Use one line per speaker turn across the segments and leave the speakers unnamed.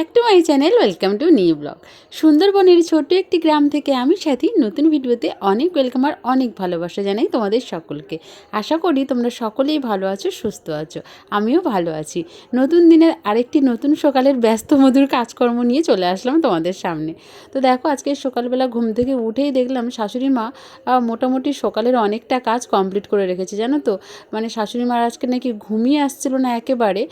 back to my channel welcome to new blog সুন্দরবনের ছোট্ট একটি গ্রাম থেকে আমি সাথী। নতুন ভিডিওতে অনেক ওয়েলকাম আর অনেক ভালোবাসা জানাই তোমাদের সকলকে। আশা করি তোমরা সকলেই ভালো আছো, সুস্থ আছো। আমিও ভালো আছি। নতুন দিনের আরেকটি নতুন সকালের ব্যস্ত মধুর কাজকর্ম নিয়ে চলে আসলাম তোমাদের সামনে। তো দেখো, আজকে সকালবেলা ঘুম থেকে উঠেই দেখলাম শাশুড়ি মা মোটামুটি সকালের অনেকটা কাজ কমপ্লিট করে রেখেছে, জানো তো? মানে শাশুড়ি মার আজকে নাকি ঘুমিয়ে আসছিল না একেবারে।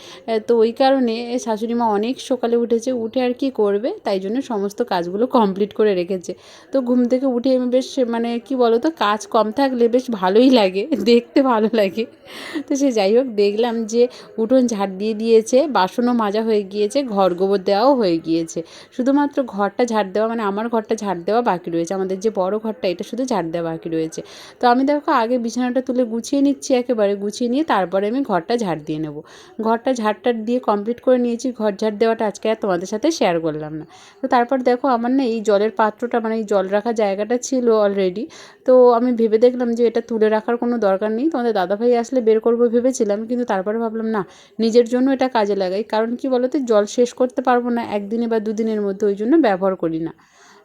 তো ওই কারণে শাশুড়ি মা অনেক সকালে উঠেছে, উঠে আর কি করবে? তাই জন্য সমস্ত কাজগুলো কমপ্লিট করে রেখেছে। তো ঘুম থেকে উঠে আমি বেশ মানে কি বলো তো কাজ কম থাকলে বেশ ভালোই লাগে, দেখতে ভালো লাগে। তো সে যাই হোক, দেখলাম যে উঠোন ঝাড় দিয়ে দিয়েছে, বাসনও মাজা হয়ে গিয়েছে, ঘর গোবর দেওয়াও হয়ে গিয়েছে। শুধুমাত্র ঘরটা ঝাড় দেওয়া মানে আমার ঘরটা ঝাড় দেওয়া বাকি রয়েছে, আমাদের যে বড় ঘরটা, এটা শুধু ঝাড় দেওয়া বাকি রয়েছে। তো আমি দেখো, আগে বিছানাটা তুলে গুছিয়ে নিচ্ছি একেবারে, গুছিয়ে নিয়ে তারপরে আমি ঘরটা ঝাড় দিয়ে নেব। ঘরটা ঝাড়টার দিয়ে কমপ্লিট করে নিয়েছি, ঘর ঝাড় দেওয়াটা আজকে আর তোমাদের সাথে শেয়ার করলাম না। তো তারপর দেখো আমার না এই জলের পাত্রটা মানে এই জল রাখার জায়গাটা ছিল অলরেডি তো আমি ভেবে দেখলাম যে এটা তুলে রাখার কোনো দরকার নেই। তোমাদের দাদাভাই আসলে বের করব ভেবেছিলাম, কিন্তু তারপরে ভাবলাম না, নিজের জন্য এটা কাজে লাগাই। কারণ কি বলতো, জল শেষ করতে পারব না, একদিনে বা দুদিনের মধ্যে, ওই জন্য ব্যবহার করি না।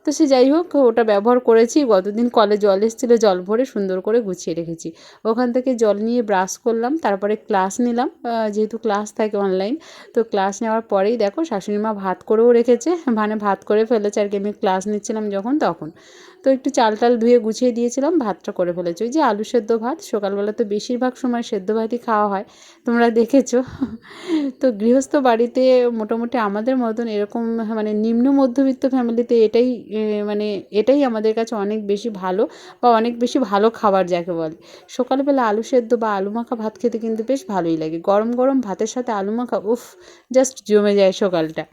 তো সে যাই হোক, ওটা ব্যবহার করেছি। গতদিন কলে জল এসেছিল, জল ভরে সুন্দর করে গুছিয়ে রেখেছি। ওখান থেকে জল নিয়ে ব্রাশ করলাম, তারপরে ক্লাস নিলাম। যেহেতু ক্লাস থাকে অনলাইন তো ক্লাস নেওয়ার পরেই দেখো শাশুড়ি মা ভাত করেও রেখেছে। মানে ভাত করে ফেলেছে আর কি, আমি ক্লাস নিচ্ছিলাম যখন তখন। তো একটু চাল টাল ধুয়ে গুছিয়ে দিয়েছিলাম, ভাতটা করে ফেলেছে। ওই যে আলু সেদ্ধ ভাত, সকালবেলা তো বেশিরভাগ সময় সেদ্ধ ভাতই খাওয়া হয়, তোমরা দেখেছ। তো গৃহস্থ বাড়িতে মোটামুটি আমাদের মতন এরকম মানে নিম্ন মধ্যবিত্ত ফ্যামিলিতে এটাই মানে এটাই আমাদের কাছে অনেক বেশি ভালো বা অনেক বেশি ভালো খাবার যাকে বলে। সকালবেলা আলু সেদ্ধ বা আলু মাখা ভাত খেতে কিন্তু বেশ ভালোই লাগে। গরম গরম ভাতের সাথে আলু মাখা, উফ জাস্ট জমে যায় সকালটা।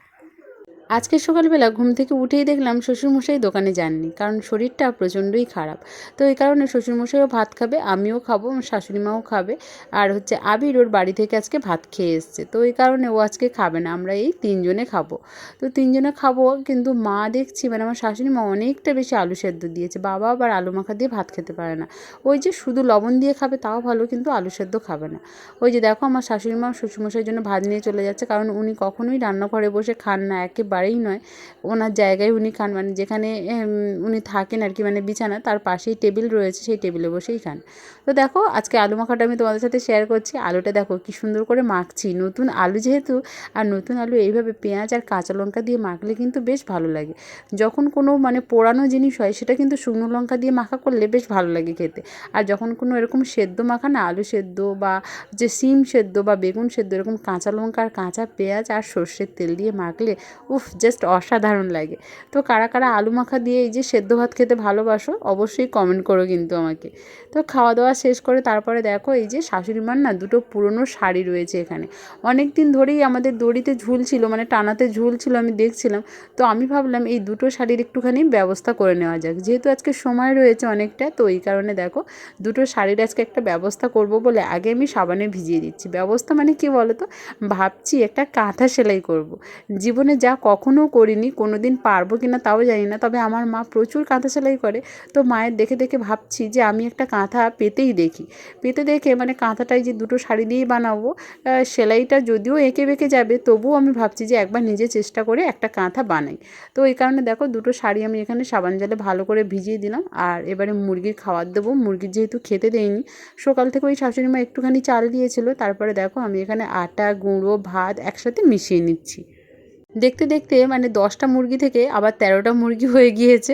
আজকে সকালবেলা ঘুম থেকে উঠেই দেখলাম শ্বশুরমশাই দোকানে যাননি, কারণ শরীরটা প্রচণ্ডই খারাপ। তো এই কারণে শ্বশুরমশাইও ভাত খাবে, আমিও খাব আমার শাশুড়ি মাও খাবে, আর হচ্ছে আবির ওর বাড়ি থেকে আজকে ভাত খেয়ে এসছে। তো এই কারণে ও আজকে খাবে না, আমরা এই তিনজনে খাব। তো তিনজনে খাব কিন্তু মা দেখছি মানে আমার শাশুড়ি মা অনেকটা বেশি আলু সেদ্ধ দিয়েছে, বাবা আবার আলু মাখা দিয়ে ভাত খেতে পারে না। ওই যে শুধু লবণ দিয়ে খাবে তাও ভালো, কিন্তু আলু সেদ্ধ খাবে না। ওই যে দেখো আমার শাশুড়ি মা শ্বশুরমশাইয়ের জন্য ভাত নিয়ে চলে যাচ্ছে, কারণ উনি কখনোই রান্নাঘরে বসে খান না একেবারেই নয়। ওনার জায়গায় উনি খান মানে যেখানে উনি থাকেন আর কি মানে বিছানা, তার পাশেই টেবিল রয়েছে, সেই টেবিলে বসেই খান। তো দেখো, আজকে আলু মাখাটা আমি তোমাদের সাথে শেয়ার করছি। আলুটা দেখো কি সুন্দর করে মাখছি। নতুন আলু যেহেতু, আর নতুন আলু এইভাবে পেঁয়াজ আর কাঁচা লঙ্কা দিয়ে মাখলে কিন্তু বেশ ভালো লাগে। যখন কোনো মানে পোড়ানো জিনিস হয়, সেটা কিন্তু শুকনো লঙ্কা দিয়ে মাখা করলে বেশ ভালো লাগে খেতে। আর যখন কোনো এরকম সেদ্ধ মাখা না, আলু সেদ্ধ বা যে সিম সেদ্ধ বা বেগুন সেদ্ধ, এরকম কাঁচা লঙ্কা আর কাঁচা পেঁয়াজ আর সর্ষের তেল দিয়ে মাখলে, উফ জাস্ট অসাধারণ লাগে। তো কারা কারা আলু মাখা দিয়ে এই যে সেদ্ধ ভাত খেতে ভালোবাসো, অবশ্যই কমেন্ট করো কিন্তু আমাকে। তো খাওয়া দাওয়া শেষ করে তারপরে দেখো এই যে শাশুড়ি মার না দুটো পুরনো শাড়ি রয়েছে এখানে। অনেক দিন ধরেই আমাদের দড়িতে ঝুল ছিল মানে টানাতে ঝুল ছিল আমি দেখছিলাম। তো আমি ভাবলাম এই দুটো শাড়ির একটুখানি ব্যবস্থা করে নেওয়া যাক। যেহেতু আজকে সময় রয়েছে অনেকটা, তো এই কারণে দেখো দুটো শাড়ির আজকে একটা ব্যবস্থা করব বলে আগে আমি সাবানে ভিজিয়ে দিচ্ছি। ব্যবস্থা মানে কি বলো তো ভাবছি একটা কাঁথা সেলাই করব। জীবনে যা কখনো করিনি কোনো দিন পারব কি না তাও জানি না। তবে আমার মা প্রচুর কাঁথা সেলাই করে। তো মায়ের দেখে দেখে ভাবছি যে আমি একটা কাঁথা পেতেই দেখি। পেতে দেখে মানে কাঁথাটাই যে দুটো শাড়ি দিয়েই বানাবো সেলাইটা যদিও এঁকে বেঁকে যাবে, তবুও আমি ভাবছি যে একবার নিজে চেষ্টা করে একটা কাঁথা বানাই। তো এই কারণে দেখো দুটো শাড়ি আমি এখানে সাবান জলে ভালো করে ভিজিয়ে দিলাম। আর এবারে মুরগির খাবার দেবো। মুরগির যেহেতু খেতে দেয়নি সকাল থেকে ওই শাশুড়ি মা একটুখানি চাল দিয়েছিল। তারপরে দেখো আমি এখানে আটা, গুঁড়ো, ভাত একসাথে মিশিয়ে নিচ্ছি। দেখতে দেখতে মানে দশটা মুরগি থেকে আবার তেরোটা মুরগি হয়ে গিয়েছে।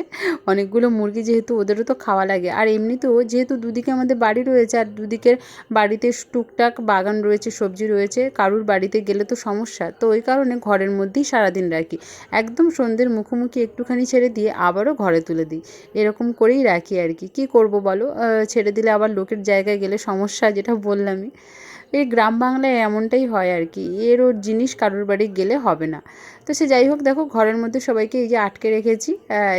অনেকগুলো মুরগি যেহেতু ওদেরও তো খাওয়া লাগে। আর এমনিতেও যেহেতু দুদিকে আমাদের বাড়ি রয়েছে আর দুদিকের বাড়িতে টুকটাক বাগান রয়েছে, সবজি রয়েছে, কারুর বাড়িতে গেলে তো সমস্যা। তো ওই কারণে ঘরের মধ্যেই সারাদিন রাখি। একদম সন্ধ্যের মুখোমুখি একটুখানি ছেড়ে দিয়ে আবারও ঘরে তুলে দিই। এরকম করেই রাখি আর কি। কী করব বলো? ছেড়ে দিলে আবার লোকের জায়গায় গেলে সমস্যা যেটা বললামই। এই গ্রাম বাংলায় এমনটাই হয় আর কি। এর ওর জিনিস কারোর বাড়ি গেলে হবে না। তো সে যাই হোক, দেখো ঘরের মধ্যে সবাইকে এই যে আটকে রেখেছি।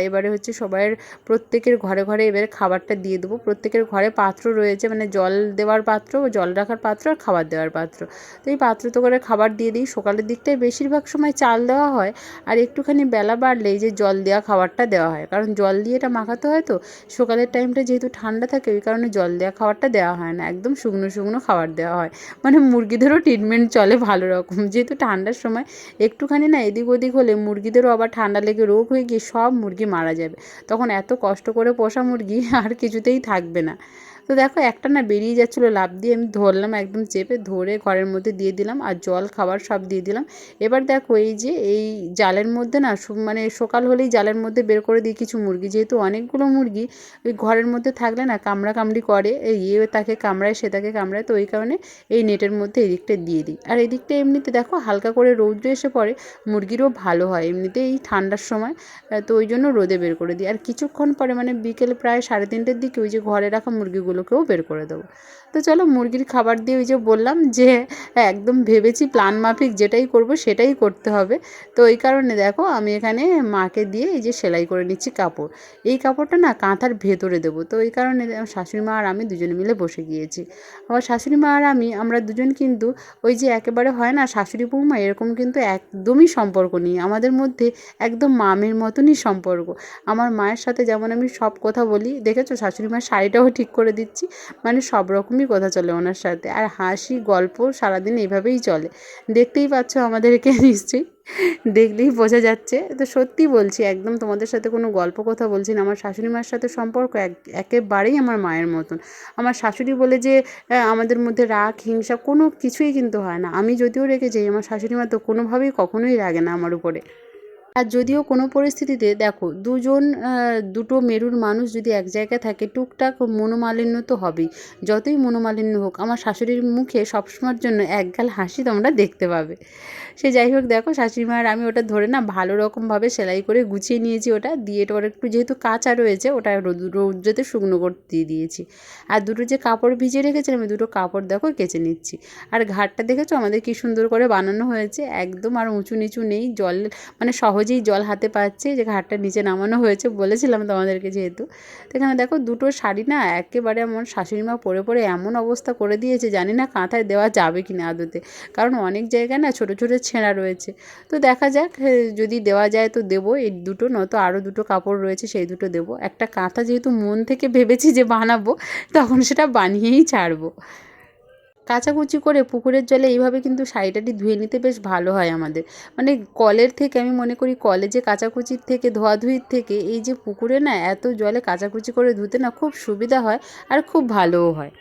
এবারে হচ্ছে সবাইয়ের প্রত্যেকের ঘরে ঘরে এবারে খাবারটা দিয়ে দেবো। প্রত্যেকের ঘরে পাত্র রয়েছে মানে জল দেওয়ার পাত্র, জল রাখার পাত্র আর খাবার দেওয়ার পাত্র। তো এই পাত্র তো করে খাবার দিয়ে দিই। সকালের দিকটায় বেশিরভাগ সময় চাল দেওয়া হয় আর একটুখানি বেলা বাড়লে এই যে জল দেওয়া খাবারটা দেওয়া হয়। কারণ জল দিয়ে এটা মাখাতে হয় তো, সকালের টাইমটা যেহেতু ঠান্ডা থাকে ওই কারণে জল দেওয়া খাবারটা দেওয়া হয় না। একদম শুকনো শুকনো খাবার দেওয়া হয়। মানে মুরগিদেরও ট্রিটমেন্ট চলে ভালো রকম। যেহেতু ঠান্ডার সময় একটুখানি না এদিক ওদিক হলে মুরগিদেরও আবার ঠান্ডা লেগে রোগ হয়ে গিয়ে সব মুরগি মারা যাবে। তখন এত কষ্ট করে পোষা মুরগি আর কিছুতেই থাকবে না। তো দেখো, একটা না বেরিয়ে যাচ্ছিল লাভ দিয়ে আমি ধরলাম একদম চেপে, ধরে ঘরের মধ্যে দিয়ে দিলাম আর জল, খাবার সব দিয়ে দিলাম। এবার দেখো, এই যে, এই জালের মধ্যে না মানে সকাল হলেই জালের মধ্যে বের করে দিই কিছু মুরগি। যেহেতু অনেকগুলো মুরগি ওই ঘরের মধ্যে থাকলে না কামড়া কামড়ি করে ইয়ে তাকে কামড়ায়, সে তাকে কামড়ায়, তো ওই কারণে এই নেটের মধ্যে এদিকটা দিয়ে দিই। আর এদিকটা এমনিতে দেখো, হালকা করে রৌদ্র এসে পড়ে, মুরগিরও ভালো হয় এমনিতে এই ঠান্ডার সময়, তো ওই জন্য রোদে বের করে দিই। আর কিছুক্ষণ পরে মানে বিকেল প্রায় সাড়ে তিনটের দিকে ওই যে ঘরে রাখা মুরগিগুলোকেও বের করে দেবো। তো চলো মুরগির খাবার দিয়ে ওই যে বললাম যে, একদম ভেবেছি প্ল্যান মাফিক যেটাই করব সেটাই করতে হবে। তো ওই কারণে দেখো আমি এখানে মাকে দিয়ে এই যে সেলাই করে নিচ্ছি কাপড়। এই কাপড়টা না কাঁথার ভেতরে দেবো। তো এই কারণে শাশুড়ি মা আর আমি দুজনে মিলে বসে গিয়েছি। আমার শাশুড়ি মা আর আমি, আমরা দুজন কিন্তু ওই যে একেবারে হয় না, শাশুড়ি বৌমা এরকম কিন্তু একদমই সম্পর্ক নেই। আমাদের মধ্যে একদম মামের মতনই সম্পর্ক। আমার মায়ের সাথে যেমন আমি সব কথা বলি, দেখেছ? শাশুড়ি মার শাড়িটাও ঠিক করে দিচ্ছি। মানে সব রকমই কথা চলে ওনার সাথে। আর হাসি, গল্প সারাদিন এইভাবেই চলে। দেখতেই পাচ্ছ আমাদেরকে নিশ্চয়ই দেখলেই বোঝা যাচ্ছে। তো সত্যি বলছি, একদম তোমাদের সাথে কোনো গল্প কথা বলছি না। আমার শাশুড়ি মার সাথে সম্পর্ক এক, একেবারেই আমার মায়ের মতন। আমার শাশুড়ি বলে যে আমাদের মধ্যে রাগ, হিংসা কোনো কিছুই কিন্তু হয় না। আমি যদিও যাই, আমার শাশুড়ি মা তো কোনোভাবেই কখনোই রাগে না আমার উপরে। আর যদিও কোনো পরিস্থিতিতে, দেখো, দুজন দুটো মেরুর মানুষ যদি এক জায়গায় থাকে, টুকটাক মনোমালিন্য তো হবেই। যতই মনোমালিন্য হোক, আমার শাশুড়ির মুখে সবসময়ের জন্য একগাল হাসি তোমরা দেখতে পাবে। সে যাই হোক, দেখো শাশুড়ি মায়ের আমি ওটা ধরে না, ভালো রকমভাবে সেলাই করে গুছিয়ে নিয়েছি ওটা। দিয়ে ওটা একটু যেহেতু কাঁচা রয়েছে, ওটা রোদ- রৌদ্রতে শুকনো করতে দিয়ে দিয়েছি। আর দুটো যে কাপড় ভিজিয়ে রেখেছিলাম, আমি দুটো কাপড়, দেখো, কেচে নিচ্ছি। আর ঘাটটা দেখেছ? আমাদের কি সুন্দর করে বানানো হয়েছে। একদম আর উঁচু নিচু নেই, জল মানে সহজেই জল হাতে পাচ্ছে যে ঘাটটা নিচে নামানো হয়েছে বলেছিলাম তোমাদেরকে যেহেতু। তো এখানে দেখো দুটো শাড়ি না একেবারে আমার শাশুড়ি মা পরে পরে এমন অবস্থা করে দিয়েছে জানি না কাঁথায় দেওয়া যাবে কি না আদতে। কারণ অনেক জায়গায় না ছোটো ছোটো ছেঁড়া রয়েছে। তো দেখা যাক যদি দেওয়া যায় তো দেবো। এই দুটো নয়তো আরও দুটো কাপড় রয়েছে সেই দুটো দেবো। একটা কাঁথা যেহেতু মন থেকে ভেবেছি যে বানাবো, তখন সেটা বানিয়েই ছাড়বো। কাচাকুচি করে পুকুরের জলে এইভাবে কিন্তু শাড়িটাটি ধুয়ে নিতে বেশ ভালো হয় আমাদের। মানে কলের থেকে আমি মনে করি কলে যে কাচাকুচির থেকে, ধোয়াধুয়ির থেকে এই যে পুকুরে না এত জলে কাচাকুচি করে ধুতে না খুব সুবিধা হয় আর খুব ভালোও হয়।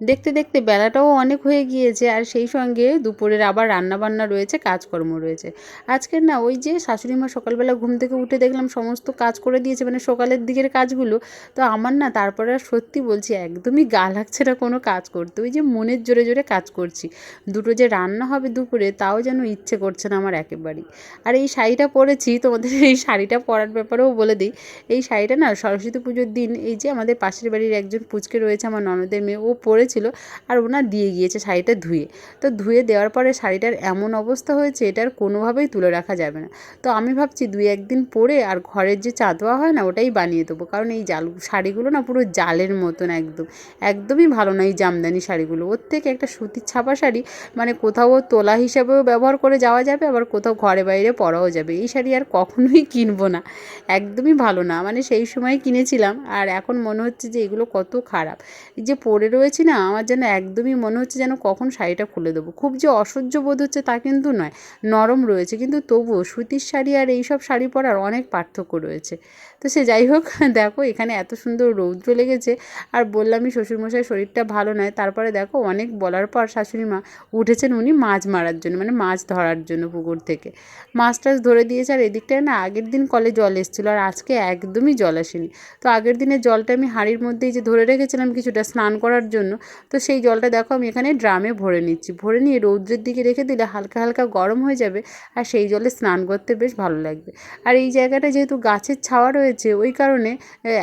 দেখতে দেখতে বেলাটাও অনেক হয়ে গিয়েছে আর সেই সঙ্গে দুপুরের আবার রান্নাবান্না রয়েছে, কাজকর্ম রয়েছে। আজকের না ওই যে শাশুড়ি মা সকালবেলা ঘুম থেকে উঠে দেখলাম সমস্ত কাজ করে দিয়েছে মানে সকালের দিকের কাজগুলো। তো আমার না তারপরে আর সত্যি বলছি একদমই গা লাগছে না কোনো কাজ করতে। ওই যে মনের জোরে জোরে কাজ করছি। দুটো যে রান্না হবে দুপুরে তাও যেন ইচ্ছে করছে না আমার একেবারেই। আর এই শাড়িটা পরেছি, তোমাদের এই শাড়িটা পরার ব্যাপারেও বলে দিই। এই শাড়িটা না সরস্বতী পুজোর দিন এই যে আমাদের পাশের বাড়ির একজন পুচকে রয়েছে, আমার ননদের মেয়ে, ও পরেছিল আর ওনা দিয়ে গিয়েছে শাড়িটা ধুয়ে। তো ধুয়ে দেওয়ার পরে শাড়িটার এমন অবস্থা হয়েছে, এটার কোনোভাবেই তুলে রাখা যাবে না। তো আমি ভাবছি দুই একদিন পরে আর ঘরের যে চাঁদোয়া হয় না, ওটাই বানিয়ে দেবো। কারণ এই জাল, শাড়িগুলো না পুরো জালের মতন একদম। একদমই ভালো না এই জামদানি শাড়িগুলো। ওর থেকে একটা সুতির ছাপা শাড়ি মানে কোথাও তোলা হিসাবেও ব্যবহার করে যাওয়া যাবে, আবার কোথাও ঘরে বাইরে পরাও যাবে। এই শাড়ি আর কখনোই কিনবো না। একদমই ভালো না। মানে সেই সময় কিনেছিলাম, আর এখন মনে হচ্ছে যে এগুলো কত খারাপ। যে পরে রয়েছি না আমার যেন একদমই মনে হচ্ছে যেন কখন শাড়িটা খুলে দেবো। খুব যে অসহ্য বোধ হচ্ছে তা কিন্তু নয়, নরম রয়েছে। কিন্তু তবুও সুতির শাড়ি আর এই সব শাড়ি পরার অনেক পার্থক্য রয়েছে। তো সে যাই হোক, দেখো এখানে এত সুন্দর রৌদ্র লেগেছে আর বললামই শ্বশুরমশাই শরীরটা ভালো নয়। তারপরে দেখো অনেক বলার পর শাশুড়ি মা উঠেছেন উনি মাছ মারার জন্য মানে মাছ ধরার জন্য পুকুর থেকে। মাছ টাছ ধরে দিয়েছে আর এদিকটায় না আগের দিন কলে জল এসেছিল আর আজকে একদমই জল আসেনি। তো আগের দিনের জলটা আমি হাঁড়ির মধ্যেই যে ধরে রেখেছিলাম কিছুটা স্নান করার জন্য তো সেই জলটা দেখো আমি এখানে ড্রামে ভরে নিচ্ছি। ভরে নিয়ে রৌদ্রের দিকে রেখে দিলে হালকা হালকা গরম হয়ে যাবে আর সেই জলে স্নান করতে বেশ ভালো লাগবে। আর এই জায়গাটা যেহেতু গাছের ছাওয়া রয়েছে, ওই কারণে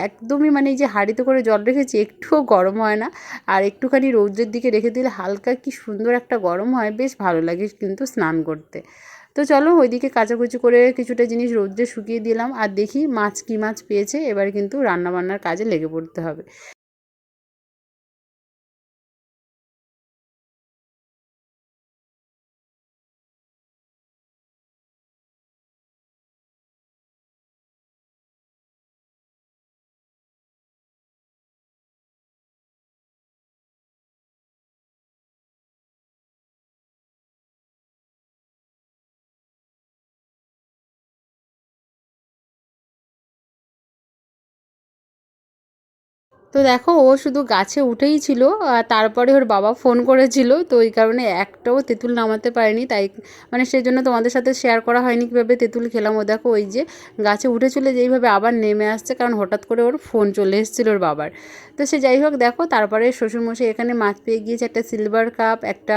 একদমই মানে এই যে হাঁড়িতে করে জল রেখেছি, একটুও গরম হয় না। আর একটুখানি রৌদ্রের দিকে রেখে দিলে হালকা কি সুন্দর একটা গরম হয়, বেশ ভালো লাগে কিন্তু স্নান করতে। তো চলো ওইদিকে কাচাকুচি করে কিছুটা জিনিস রৌদ্রে শুকিয়ে দিলাম। আর দেখি মাছ কী মাছ পেয়েছে, এবার কিন্তু রান্নাবান্নার কাজে লেগে পড়তে হবে। তো দেখো, ও শুধু গাছে উঠেই ছিল, আর তারপরে ওর বাবা ফোন করেছিল, তো ওই কারণে একটাও তেঁতুল নামাতে পারেনি, তাই মানে সেই জন্য তোমাদের সাথে শেয়ার করা হয়নি কীভাবে তেঁতুল খেলাম। ও দেখো, ওই যে গাছে উঠেছিল যেইভাবে আবার নেমে আসছে, কারণ হঠাৎ করে ওর ফোন চলে এসেছিল ওর বাবার। তো সে যাই হোক, দেখো, তারপরে শ্বশুরমশাই এখানে মাছ পেয়ে গিয়েছে, একটা সিলভার কাপ একটা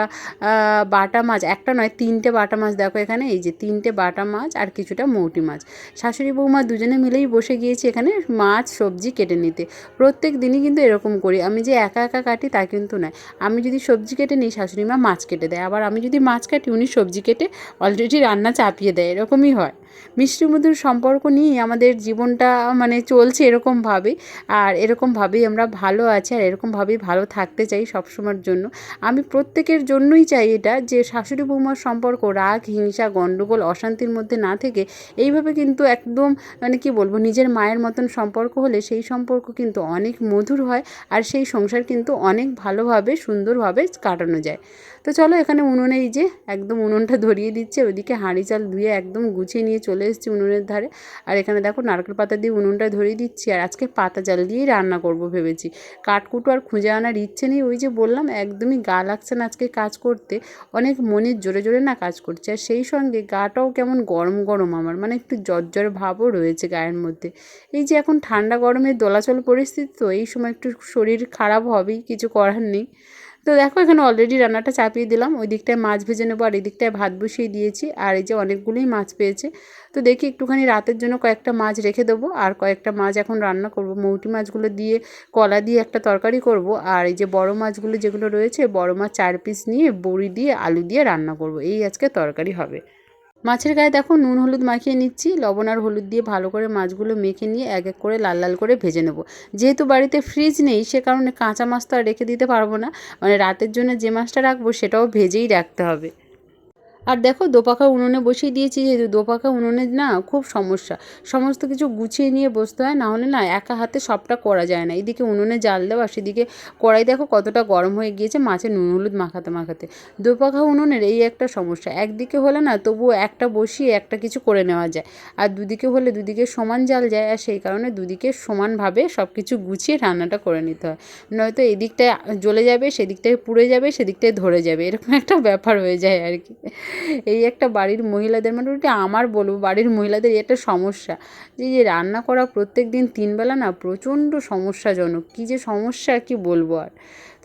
বাটা মাছ, একটা নয়, তিনটে বাটা মাছ দেখো এখানে, এই যে তিনটে বাটা মাছ আর কিছুটা মৌটি মাছ। শাশুড়ি বৌমা দুজনে মিলেই বসে গিয়েছি এখানে মাছ, সবজি কেটে নিতে। প্রত্যেক দিনই কিন্তু এরকম করি। আমি যে একা একা কাটি তা কিন্তু নয়। আমি যদি সবজি কেটে নিই, শাশুড়ি মা মাছ কেটে দেয়। আবার আমি যদি মাছ কাটি, উনি সবজি কেটে অলরেডি রান্না চাপিয়ে দেয়। এরকমই হয়। মিষ্টি মধুর সম্পর্ক নিয়েই আমাদের জীবনটা মানে চলছে এরকমভাবেই আর এরকমভাবেই আমরা ভালো আছি আর এরকমভাবেই ভালো থাকতে চাই সবসময়ের জন্য। আমি প্রত্যেকের জন্যই চাই এটা যে শাশুড়ি বৌমার সম্পর্ক, রাগ, হিংসা গণ্ডগোল অশান্তির মধ্যে না থেকে এইভাবে কিন্তু একদম মানে কি বলব, নিজের মায়ের মতন সম্পর্ক হলে সেই সম্পর্ক কিন্তু অনেক মধুর হয় আর সেই সংসার কিন্তু অনেক ভালোভাবে, সুন্দরভাবে কাটানো যায়। তো চলো এখানে উনুনেই যে একদম উনুনটা ধরিয়ে দিচ্ছে, ওইদিকে হাঁড়ি চাল ধুয়ে একদম গুছিয়ে নিয়ে চলে এসেছি উনুনের ধারে। আর এখানে দেখো নারকেল পাতা দিয়ে উনুনটা ধরিয়ে দিচ্ছি, আর আজকে পাতা জাল দিয়েই রান্না করব ভেবেছি। কাঠকুটো আর খুঁজে আনার ইচ্ছে নেই, ওই যে বললাম, একদমই গা লাগছে না আজকে কাজ করতে। অনেক মনের জোরে জোরে না কাজ করছে, আর সেই সঙ্গে গাটাও কেমন গরম গরম আমার মানে একটু জ্বর ভাবও রয়েছে গায়ের মধ্যে। এই যে এখন ঠান্ডা গরমের দোলাচল পরিস্থিতি তো, এই সময় একটু শরীর খারাপ হবেই, কিছু করার নেই। তো দেখো, এখানে অলরেডি রান্নাটা চাপিয়ে দিলাম। ওই দিকটায় মাছ ভেজে নেব আর এই দিকটায় ভাত বসিয়ে দিয়েছি। আর এই যে অনেকগুলোই মাছ পেয়েছে। তো দেখি একটুখানি রাতের জন্য কয়েকটা মাছ রেখে দেবো। আর কয়েকটা মাছ এখন রান্না করব। মৌটি মাছগুলো দিয়ে, কলা দিয়ে একটা তরকারি করব। আর এই যে বড় মাছগুলো যেগুলো রয়েছে, বড় মাছ চার পিস নিয়ে, বড়ি দিয়ে, আলু দিয়ে রান্না করব। এই আজকে তরকারি হবে। মাছের গায়ে দেখো নুন হলুদ মাখিয়ে নিচ্ছি, লবণ আর হলুদ দিয়ে ভালো করে মাছগুলো মেখে নিয়ে এক এক করে লাল লাল করে ভেজে নেব। যেহেতু বাড়িতে ফ্রিজ নেই, সে কারণে কাঁচা মাছ তো আর রেখে দিতে পারব না। মানে রাতের জন্য যে মাছটা রাখব সেটাও ভেজেই রাখতে হবে। আর দেখো দোপাকা উনুনে বসিয়ে দিয়েছি যেহেতু দোপাকা উনুনে না খুব সমস্যা। সমস্ত কিছু গুছিয়ে নিয়ে বসতে হয়, নাহলে না একা হাতে সবটা করা যায় না। এদিকে উনুনে জাল দেওয়া সেদিকে কড়াই দেখো কতটা গরম হয়ে গিয়েছে, মাছে নুন হলুদ মাখাতে মাখাতে। দোপাকা উনুনের এই একটা সমস্যা। একদিকে হলে না তবুও একটা বসিয়ে একটা কিছু করে নেওয়া যায়, আর দুদিকে হলে দুদিকে সমান জাল যায়, আর সেই কারণে দুদিকে সমানভাবে সব কিছু গুছিয়ে রান্নাটা করে নিতে হয়। নয়তো এদিকটায় জ্বলে যাবে, সেদিকটায় পুড়ে যাবে, সেদিকটায় ধরে যাবে, এরকম একটা ব্যাপার হয়ে যায় আর কি। এই একটা বাড়ির মহিলাদের মানে ওটা আমার বলব, বাড়ির মহিলাদের একটা সমস্যা। যে যে রান্না করা প্রত্যেক দিন তিনবেলা না প্রচণ্ড সমস্যাজনক। কী যে সমস্যা কি বলব আর।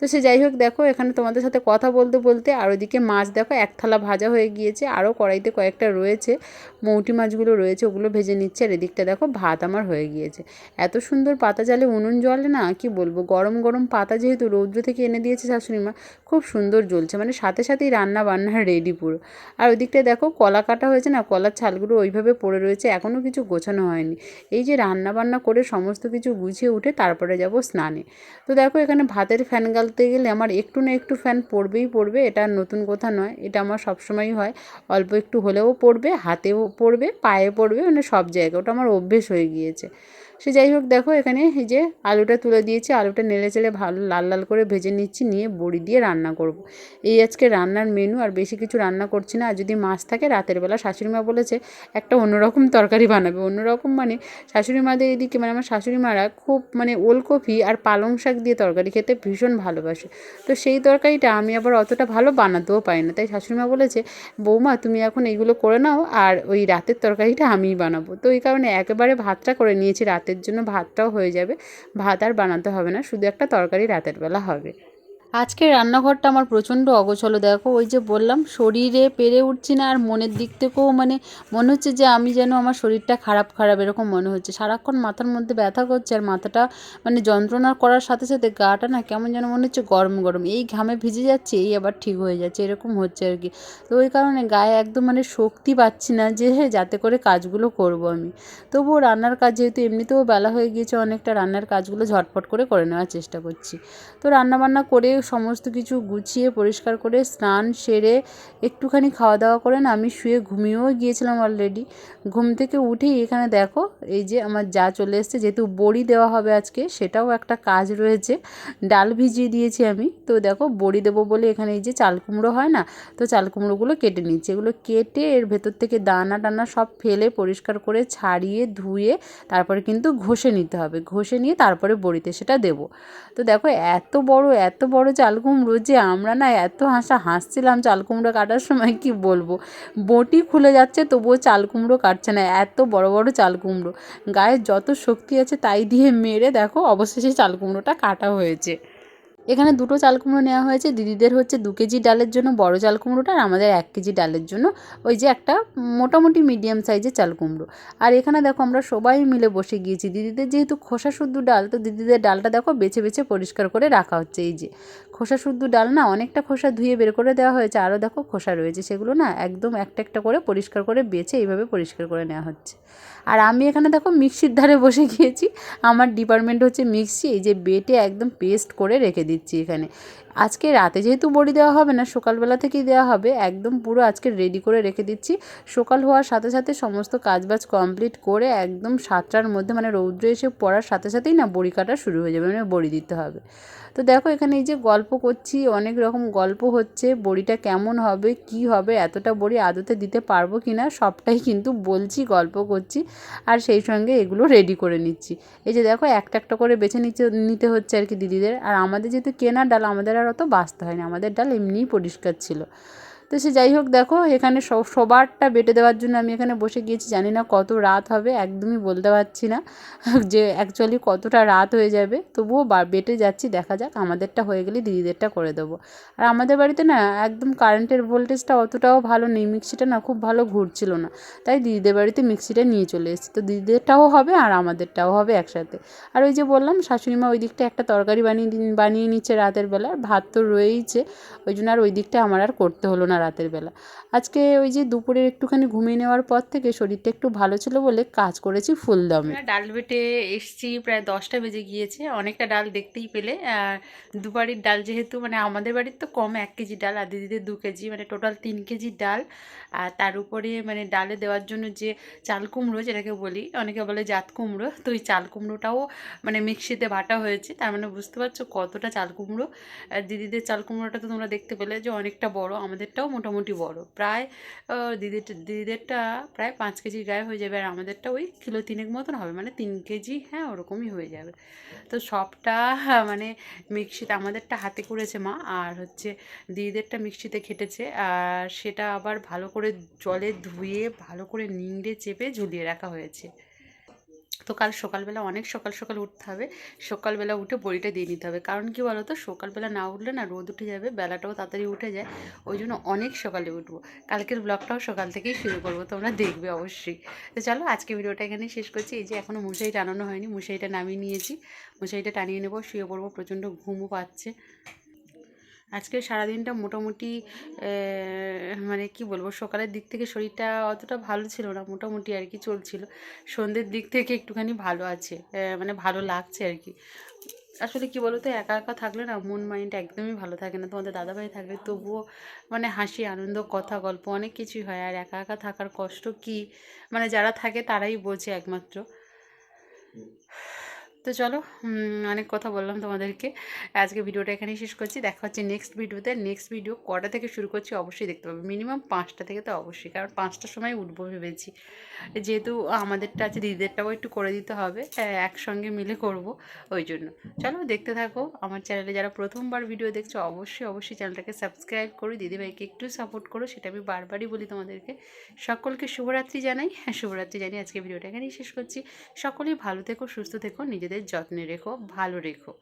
তো সে যাই হোক, দেখো এখানে তোমাদের সাথে কথা বলতে বলতে আর ওইদিকে মাছ দেখো, এক থালা ভাজা হয়ে গিয়েছে, আরও কড়াইতে কয়েকটা রয়েছে, মৌটি মাছগুলো রয়েছে, ওগুলো ভেজে নিচ্ছে আর এদিকটা দেখো ভাত আমার হয়ে গিয়েছে। এত সুন্দর পাতা জালে উনুন জলে না, কি বলব, গরম গরম পাতা যেহেতু রৌদ্র থেকে এনে দিয়েছে শাশুড়ি মা, খুব সুন্দর জ্বলছে মানে সাথে সাথেই রান্না বান্না রেডি পুরো। আর ওদিকটা দেখো কলা কাটা হয়েছে না, কলার ছালগুলো ওইভাবে পড়ে রয়েছে, এখনও কিছু গোছানো হয়নি। এই যে রান্না বান্না করে সমস্ত কিছু গুছিয়ে উঠে তারপরে যাব স্নানে। তো দেখো এখানে ভাতের ফ্যান গালতে গেলে আমার একটু না একটু ফ্যান পড়বেই পড়বে, এটা নতুন কথা নয়। এটা আমার সবসময়ই হয়। অল্প একটু হলেও পড়বে, হাতেও পড়বে, পায়ে পড়বে মানে সব জায়গায়। ওটা আমার অভ্যেস হয়ে গিয়েছে। সে যাই হোক, দেখো এখানে এই যে আলুটা তুলে দিয়েছি। আলুটা নেড়ে চেড়ে ভালো লাল লাল করে ভেজে নিচ্ছি, নিয়ে বড়ি দিয়ে রান্না করব। এই আজকে রান্নার মেনু আর বেশি কিছু রান্না করছি না। আর যদি মাছ থাকে, রাতের বেলা শাশুড়ি মা বলেছে, একটা অন্যরকম তরকারি বানাবে। অন্যরকম মানে শাশুড়ি মাদের এদিকে মানে আমার শাশুড়ি মারা খুব মানে ওলকপি আর পালং শাক দিয়ে তরকারি খেতে ভীষণ ভালোবাসে। তো সেই তরকারিটা আমি আবার অতটা ভালো বানাতেও পারি না। তাই শাশুড়ি মা বলেছে, বৌমা, তুমি এখন এইগুলো করে নাও, আর ওই রাতের তরকারিটা আমিই বানাবো। তো এই কারণে একেবারে ভাতটা করে নিয়েছি রাতের জন্য ভাতটাও হয়ে যাবে। ভাত আর বানাতে হবে না, শুধু একটা তরকারি রাতের বেলা হবে। আজকে রান্নাঘরটা আমার প্রচণ্ড অগোছলো। দেখো, ওই যে বললাম, শরীরে পেরে উঠছি না আর মনের দিক থেকেও মানে মনে হচ্ছে যে আমি যেন আমার শরীরটা খারাপ খারাপ এরকম মনে হচ্ছে। সারাক্ষণ মাথার মধ্যে ব্যথা করছে আর মাথাটা মানে যন্ত্রণা করার সাথে সাথে গাটা না কেমন যেন মনে হচ্ছে গরম গরম। এই ঘামে ভিজে যাচ্ছে, এই আবার ঠিক হয়ে যাচ্ছে, এরকম হচ্ছে আর কি। তো ওই কারণে গায়ে একদম মানে শক্তি পাচ্ছি না যে যাতে করে কাজগুলো করব আমি। তবুও রান্নার কাজ যেহেতু এমনিতেও বেলা হয়ে গিয়েছে, অনেকটা রান্নার কাজগুলো ঝটপট করে করে নেওয়ার চেষ্টা করছি। তো রান্নাবান্না করে সমস্ত কিছু গুছিয়ে পরিষ্কার করে স্নান সেরে একটুখানি খাওয়া দাওয়া করে না, আমি শুয়ে ঘুমিয়েও গিয়েছিলাম অলরেডি ঘুম থেকে উঠেই এখানে দেখো, এই যে আমার যা চলে এসছে, যেহেতু বড়ি দেওয়া হবে আজকে, সেটাও একটা কাজ রয়েছে। ডাল ভিজিয়ে দিয়েছি আমি। তো দেখো, বড়ি দেবো বলে এখানে এই যে চাল কুমড়ো হয় না, তো চাল কুমড়োগুলো কেটে নিচ্ছি। এগুলো কেটে এর ভেতর থেকে দানা টানা সব ফেলে পরিষ্কার করে ছাড়িয়ে, ধুয়ে তারপরে কিন্তু ঘষে নিতে হবে। ঘষে নিয়ে তারপরে বড়িতে সেটা দেবো। তো দেখো, এত বড় এত বড় চাল কুমড়ো যে আমরা না এত হাসা হাসছিলাম চাল কুমড়ো কাটার সময়, কি বলব? বটি খুলে যাচ্ছে, তবুও চাল কুমড়ো কাটছে না, এত বড় বড় চাল কুমড়ো গায়ে যত শক্তি আছে, তাই দিয়ে মেরে দেখো, অবশেষে চাল কুমড়োটা কাটা হয়েছে। এখানে দুটো চাল কুমড়ো নেওয়া হয়েছে। দিদিদের হচ্ছে দু কেজি ডালের জন্য, বড় চাল কুমড়োটা আর আমাদের এক কেজি ডালের জন্য। ওই যে একটা মোটামুটি মিডিয়াম সাইজের চাল কুমড়ো আর এখানে দেখো আমরা সবাই মিলে বসে গিয়েছি। দিদিদের যেহেতু খোসা শুদ্ধ ডাল, তো দিদিদের ডালটা দেখো বেছে বেছে পরিষ্কার করে রাখা হচ্ছে। এই যে খোসা শুদ্ধ ডাল না, অনেকটা খোসা ধুয়ে বের করে দেওয়া হয়েছে। আরও দেখো খোসা রয়েছে। সেগুলো না একদম একটা একটা করে পরিষ্কার করে বেছে এইভাবে পরিষ্কার করে নেওয়া হচ্ছে। আর আমি এখানে দেখো মিক্সির ধারে বসে গিয়েছি। আমার ডিপার্টমেন্ট হচ্ছে মিক্সি, এই যে বেটে একদম পেস্ট করে রেখে দিচ্ছি এখানে। আজকে রাতে যেহেতু বড়ি দেওয়া হবে না, সকালবেলা থেকেই দেওয়া হবে। একদম পুরো আজকে রেডি করে রেখে দিচ্ছি। সকাল হওয়ার সাথে সাথে সমস্ত কাজবাজ কমপ্লিট করে একদম সাতটার মধ্যে মানে রৌদ্র এসে পড়ার সাথে সাথেই না বড়ি কাটা শুরু হয়ে যাবে মানে বড়ি দিতে হবে। তো দেখো এখানে এই যে গল্প করছি, অনেক রকম গল্প হচ্ছে, বড়িটা কেমন হবে, কি হবে, এতটা বড়ি আদতে দিতে পারব কি না সবটাই কিন্তু বলছি, গল্প করছি, আর সেই সঙ্গে এগুলো রেডি করে নিচ্ছি। এই যে দেখো একটা একটা করে বেছে নিতে নিতে হচ্ছে আর কি দিদিদের। আর আমাদের যেহেতু কেনা ডাল, আমাদের আর অত বাঁচতে হয়নি আমাদের ডাল এমনিই পরিষ্কার ছিল। তো সে যাই হোক, দেখো, এখানে সব, সবারটা বেটে দেওয়ার জন্য আমি এখানে বসে গিয়েছি। জানি না কত রাত হবে, একদমই বলতে পারছি না যে অ্যাকচুয়ালি কতটা রাত হয়ে যাবে। তবুও বেটে যাচ্ছি, দেখা যাক, আমাদেরটা হয়ে গেলে দিদিদেরটা করে দেবো। আর আমাদের বাড়িতে না, একদম কারেন্টের ভোল্টেজটা অতটাও ভালো নেই মিক্সিটা না খুব ভালো ঘুরছিল না। তাই দিদিদের বাড়িতে মিক্সিটা নিয়ে চলে এসেছি। তো দিদিদেরটাও হবে আর আমাদেরটাও হবে একসাথে। আর ওই যে বললাম, শাশুড়ি মা ওই দিকটা একটা তরকারি বানিয়ে বানিয়ে নিচ্ছে রাতের বেলা। ভাত তো রয়েইছে, ওই জন্য আর ওই দিকটা আমার আর করতে হলো না। রাতের বেলা। আজকে ওই যে দুপুরে একটুখানি ঘুমিয়ে নেওয়ার পর থেকে শরীরটা একটু ভালো ছিল বলে কাজ করেছি ফুল ফুলদমে ডাল বেটে এসছি, প্রায় দশটা বেজে গিয়েছে। অনেকটা ডাল দেখতেই পেলে। দুবারির ডাল যেহেতু মানে আমাদের বাড়ির তো কম এক কেজি ডাল আর দিদিদের দু কেজি মানে টোটাল তিন কেজি ডাল। আর তার উপরে মানে ডালে দেওয়ার জন্য যে চাল কুমড়ো, যেটাকে বলি, অনেকে বলে জাত কুমড়ো, তো ওই চাল কুমড়োটাও মানে মিক্সিতে বাটা হয়েছে। তার মানে বুঝতে পারছ কতটা চাল কুমড়ো। আর দিদিদের চাল কুমড়োটা তো তোমরা দেখতে পেলে যে অনেকটা বড়, আমাদেরটাও মোটামুটি বড়। প্রায় দিদির দিদিদেরটা প্রায় পাঁচ কেজি গায়ে হয়ে যাবে আর আমাদেরটা ওই কিলো তিনেক মতন হবে মানে তিন কেজি হ্যাঁ ওরকমই হয়ে যাবে। তো সবটা মানে মিক্সিতে, আমাদেরটা হাতে করেছে মা, আর হচ্ছে দিদিদেরটা মিক্সিতে খেটেছে, আর সেটা আবার ভালো করে জলে ধুয়ে, ভালো করে নিংড়ে, চেপে ঝুলিয়ে রাখা হয়েছে। তো কাল সকালবেলা অনেক সকাল সকাল উঠতে হবে। সকালবেলা উঠে বড়িটা দিয়ে নিতে হবে। কারণ কি বলো তো সকালবেলা না উঠলে না রোদ উঠে যাবে, বেলাটাও তাড়াতাড়ি উঠে যায়। ওই জন্য অনেক সকালে উঠবো। কালকের ব্লগটাও সকাল থেকেই শুরু করব, তোমরা দেখবে অবশ্যই। তো চলো, আজকে ভিডিওটা এখানেই শেষ করছি। এই যে এখনও মশারি টানানো হয়নি, মশারিটা নামিয়ে নিয়েছি। মশারিটা টানিয়ে নেব, শুয়ে পড়ব, প্রচণ্ড ঘুমও পাচ্ছে। আজকে সারাদিনটা মোটামুটি মানে কি বলব, সকালের দিক থেকে শরীরটা অতটা ভালো ছিল না, মোটামুটি আর কি চলছিল। সন্ধ্যের দিক থেকে একটুখানি ভালো আছে মানে ভালো লাগছে আর কি। আসলে কি বলতো, একা একা থাকলে না মন মাইন্ড একদমই ভালো থাকে না। তোমাদের দাদাভাই থাকলে তবুও মানে হাসি, আনন্দ, কথা, গল্প অনেক কিছুই হয়। আর একা একা থাকার কষ্ট কি? মানে যারা থাকে তারাই বোঝে একমাত্র। তো চলো অনেক কথা বললাম তোমাদেরকে। আজকে ভিডিওটা এখানেই শেষ করছি। দেখা হচ্ছে নেক্সট ভিডিওতে। নেক্সট ভিডিও কটা থেকে শুরু করছি অবশ্যই দেখতে পাবে। মিনিমাম পাঁচটা থেকে তো অবশ্যই, কারণ পাঁচটার সময় উঠবো ভেবেছি। যেহেতু আমাদেরটা আছে, দিদিদেরটাও একটু করে দিতে হবে। একসঙ্গে মিলে করব ওই জন্য। চলো, দেখতে থাকো। আমার চ্যানেলে যারা প্রথমবার ভিডিও দেখছ, অবশ্যই অবশ্যই চ্যানেলটাকে সাবস্ক্রাইব করো। দিদিভাইকে একটু সাপোর্ট করো, সেটা আমি বারবারই বলি তোমাদেরকে। সকলকে শুভরাত্রি জানাই। হ্যাঁ শুভরাত্রি জানি আজকে ভিডিওটা এখানেই শেষ করছি। সকলেই ভালো থেকো, সুস্থ থেকো নিজেদের যত্নে রেখো ভালো রেখো।